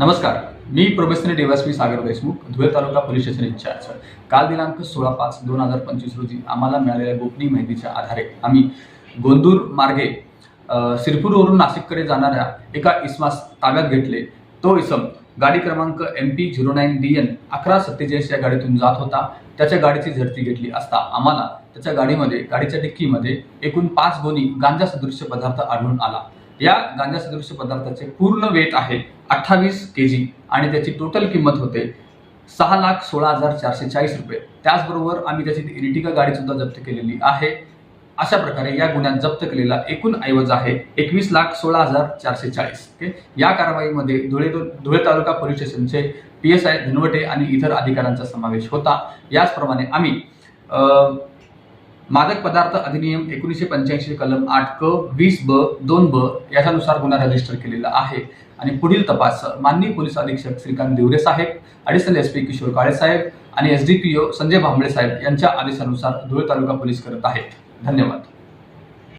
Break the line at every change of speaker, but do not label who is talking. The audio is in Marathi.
नमस्कार. मी professor DYSP Sagar Deshmukh Dhule taluka police station incharge. काल दिनांक सोळा पाच दोन हजार पंचवीस रोजी आम्हाला मिळालेल्या गोपनीय माहितीच्या आधारे आम्ही गोंदूर मार्गे सिरपूरवरून नाशिककडे जाणाऱ्या एका इसमास ताब्यात घेतले. तो इसम गाडी क्रमांक M P zero nine D N अकरा सत्तेचाळीस या गाडीतून जात होता. त्याच्या गाडीची झडती घेतली असता आम्हाला त्याच्या गाडीमध्ये गाडीच्या डिक्कीमध्ये एकूण पाच गोणी गांजा सदृश्य पदार्थ आढळून आला. या गांजा सदृश्य पदार्थाचे पूर्ण वेट आहे अठ्ठावीस के जी आणि त्याची टोटल किंमत होते सहा लाख सोळा हजार चारशे चाळीस रुपये. त्याचबरोबर आम्ही त्याची इरिटिका गाडी सुद्धा जप्त केलेली आहे. अशा प्रकारे या गुन्ह्यात जप्त केलेला एकूण ऐवज आहे एकवीस लाख सोळा हजार चारशे चाळीस. ओके? या कारवाईमध्ये धुळे धुळे तालुका पोलीस स्टेशनचे पी एस आय धनवटे आणि इतर अधिकाऱ्यांचा समावेश होता. याचप्रमाणे आम्ही मादक पदार्थ अधिनियम एकोणीसशे पंच्याऐंशी कलम आठ क वीस ब दोन ब याच्यानुसार गुन्हा रजिस्टर केलेला आहे. आणि पुढील तपास माननीय पोलीस अधीक्षक श्रीकांत देवरे साहेब additional S P Kishore Kale साहेब आणि S D P O Sanjay Bhambale साहेब यांच्या आदेशानुसार धुळे तालुका पोलीस करत आहेत. धन्यवाद.